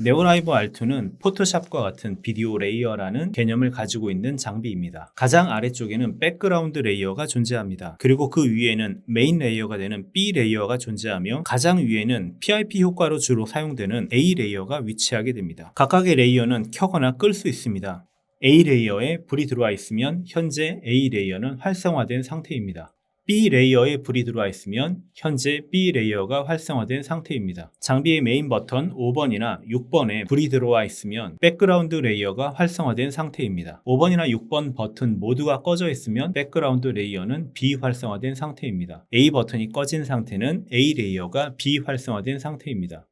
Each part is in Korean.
네오라이브 R2는 포토샵과 같은 비디오 레이어라는 개념을 가지고 있는 장비입니다. 가장 아래쪽에는 백그라운드 레이어가 존재합니다. 그리고 그 위에는 메인 레이어가 되는 B 레이어가 존재하며 가장 위에는 PIP 효과로 주로 사용되는 A 레이어가 위치하게 됩니다. 각각의 레이어는 켜거나 끌 수 있습니다. A 레이어에 불이 들어와 있으면 현재 A 레이어는 활성화된 상태입니다. B 레이어에 불이 들어와 있으면 현재 B 레이어가 활성화된 상태입니다. 장비의 메인 버튼 5번이나 6번에 불이 들어와 있으면 백그라운드 레이어가 활성화된 상태입니다. 5번이나 6번 버튼 모두가 꺼져 있으면 백그라운드 레이어는 비활성화된 상태입니다. A 버튼이 꺼진 상태는 A 레이어가 비활성화된 상태입니다.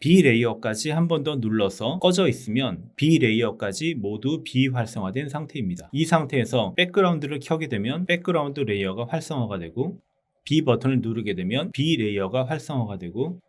B 레이어까지 한 번 더 눌러서 꺼져 있으면 B 레이어까지 모두 비활성화된 상태입니다. 이 상태에서 백그라운드를 켜게 되면 백그라운드 레이어가 활성화가 되고 B 버튼을 누르게 되면 B 레이어가 활성화가 되고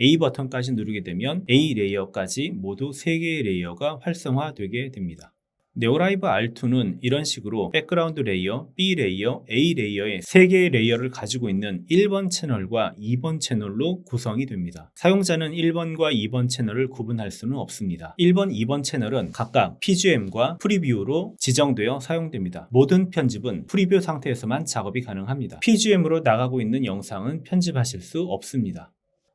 A 버튼까지 누르게 되면 A 레이어까지 모두 3개의 레이어가 활성화되게 됩니다. 네오라이브 R2는 이런 식으로 백그라운드 레이어, B 레이어, A 레이어의 3개의 레이어를 가지고 있는 1번 채널과 2번 채널로 구성이 됩니다. 사용자는 1번과 2번 채널을 구분할 수는 없습니다. 1번, 2번 채널은 각각 PGM과 프리뷰로 지정되어 사용됩니다. 모든 편집은 프리뷰 상태에서만 작업이 가능합니다. PGM으로 나가고 있는 영상은 편집하실 수 없습니다.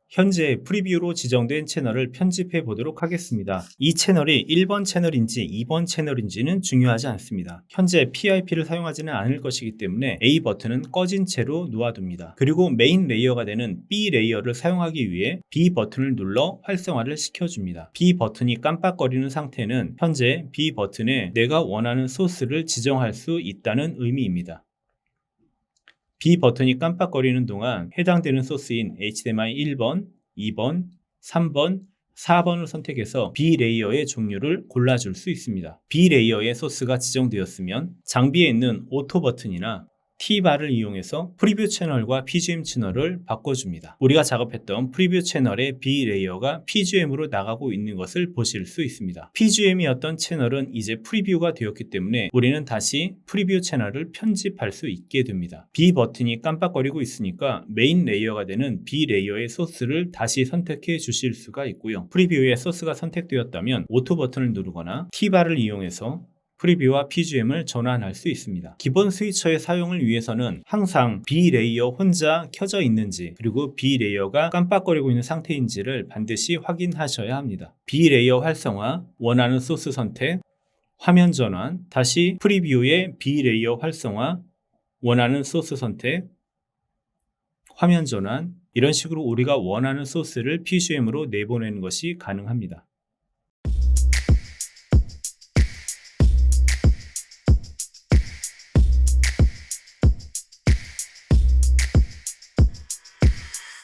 현재 프리뷰로 지정된 채널을 편집해 보도록 하겠습니다. 이 채널이 1번 채널인지 2번 채널인지는 중요하지 않습니다. 현재 PIP를 사용하지는 않을 것이기 때문에 A 버튼은 꺼진 채로 놓아둡니다. 그리고 메인 레이어가 되는 B 레이어를 사용하기 위해 B 버튼을 눌러 활성화를 시켜줍니다. B 버튼이 깜빡거리는 상태는 현재 B 버튼에 내가 원하는 소스를 지정할 수 있다는 의미입니다. B 버튼이 깜빡거리는 동안 해당되는 소스인 HDMI 1번, 2번, 3번, 4번을 선택해서 B 레이어의 종류를 골라줄 수 있습니다. B 레이어의 소스가 지정되었으면 장비에 있는 오토 버튼이나 T바를 이용해서 프리뷰 채널과 PGM 채널을 바꿔줍니다. 우리가 작업했던 프리뷰 채널의 B 레이어가 PGM으로 나가고 있는 것을 보실 수 있습니다. PGM이었던 채널은 이제 프리뷰가 되었기 때문에 우리는 다시 프리뷰 채널을 편집할 수 있게 됩니다. B 버튼이 깜빡거리고 있으니까 메인 레이어가 되는 B 레이어의 소스를 다시 선택해 주실 수가 있고요. 프리뷰에 소스가 선택되었다면 오토 버튼을 누르거나 T바를 이용해서 프리뷰와 PGM을 전환할 수 있습니다. 기본 스위처의 사용을 위해서는 항상 B 레이어 혼자 켜져 있는지 그리고 B 레이어가 깜빡거리고 있는 상태인지를 반드시 확인하셔야 합니다. B 레이어 활성화, 원하는 소스 선택, 화면 전환, 다시 프리뷰의 B 레이어 활성화, 원하는 소스 선택, 화면 전환, 이런 식으로 우리가 원하는 소스를 PGM으로 내보내는 것이 가능합니다.